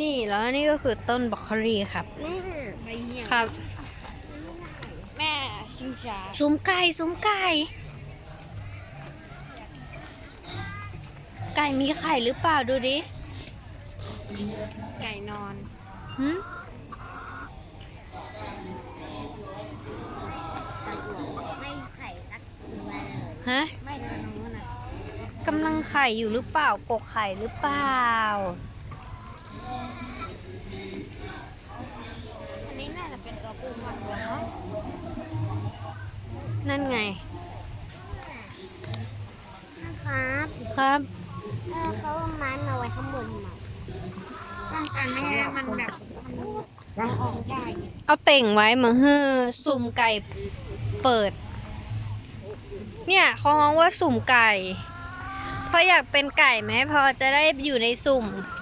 นี่แล้วนี่ก็คือต้นบรอกโคลีครับ แม่ใบเหี้ยครับ แม่ชิงช้าซุ้มไก่ซุ้มไก่ไก่มีไข่หรือเปล่าดูดิไก่นอนหืมไม่ไข่สักตัวเลยฮะไม่ทางนู้นน่ะกำลังไข่อยู่หรือเปล่ากกไข่หรือเปล่า อันนี้น่าจะเป็นตัวปูมากกว่าเนาะ นั่นไงนะครับครับเออเขาเอาไม้มาไว้ข้างบนหน่อยป้องกันไม่ให้มันแบบมันออกได้เอาเต่งไว้มาเฮ้อสุ่มไก่เปิด เนี่ยเขาฮ้องว่าสุ่มไก่ เพราะอยากเป็นไก่ไหมพอจะได้อยู่ในสุ่มเ